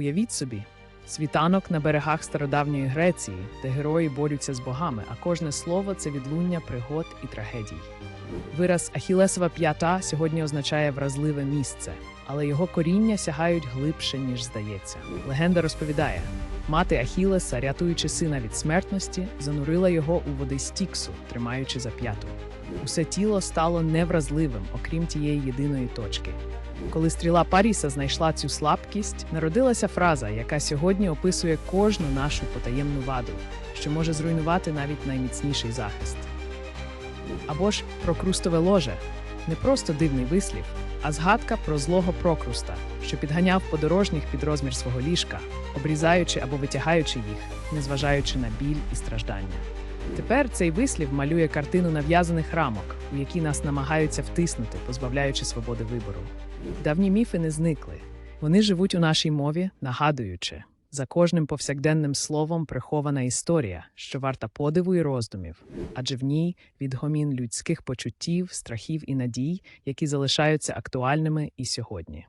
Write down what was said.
Уявіть собі, світанок на берегах стародавньої Греції, де герої борються з богами, а кожне слово це відлуння пригод і трагедій. Вираз Ахілесова п'ята сьогодні означає вразливе місце, але його коріння сягають глибше, ніж здається. Легенда розповідає: мати Ахілеса, рятуючи сина від смертності, занурила його у води Стіксу, тримаючи за п'яту. Усе тіло стало невразливим, окрім тієї єдиної точки. Коли стріла Паріса знайшла цю слабкість, народилася фраза, яка сьогодні описує кожну нашу потаємну ваду, що може зруйнувати навіть найміцніший захист. Або ж прокрустове ложе не просто дивний вислів, а згадка про злого прокруста, що підганяв подорожніх під розмір свого ліжка, обрізаючи або витягаючи їх, незважаючи на біль і страждання. Тепер цей вислів малює картину нав'язаних рамок, у які нас намагаються втиснути, позбавляючи свободи вибору. Давні міфи не зникли. Вони живуть у нашій мові, нагадуючи за кожним повсякденним словом прихована історія, що варта подиву і роздумів, адже в ній відгомін людських почуттів, страхів і надій, які залишаються актуальними і сьогодні.